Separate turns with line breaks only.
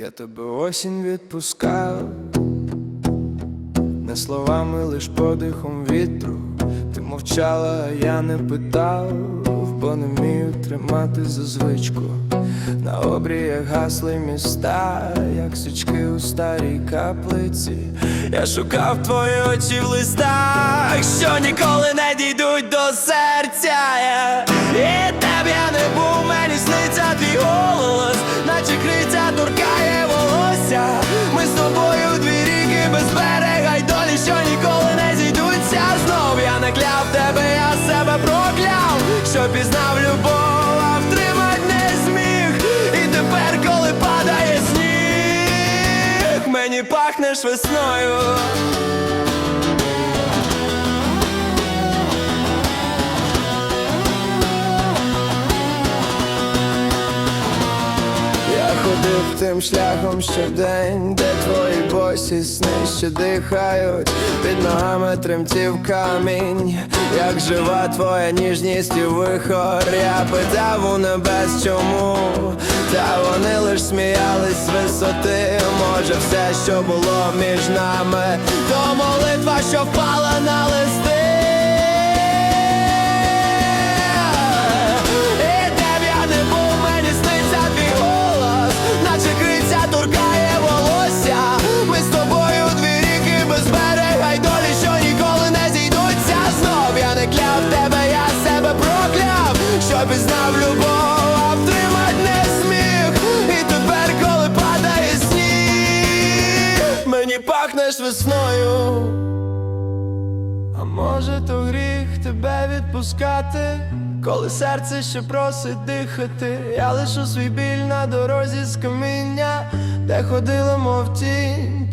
Я тебе осінь відпускав, не словами, лиш подихом вітру. Ти мовчала, а я не питав, бо не вмію тримати за звичку. На обріях гасли міста, як свічки у старій каплиці. Я шукав твої очі в листах, що ніколи не дійдуть до серця. Мені пахнеш весною. Ходив тим шляхом щодень, де твої босі сни ще дихають, під ногами тремтів камінь, як жива твоя ніжність і вихор. Я питав у небес чому, та вони лиш сміялись з висоти. Може, все, що було між нами, то молитва, що впала на листи. Прокляв, пізнав любов, а втримать не зміг. І тепер, коли падає сніг, мені пахнеш весною. А може то гріх тебе відпускати, коли серце ще просить дихати, я лишу свій біль на дорозі з каміння, де ходила, мов тінь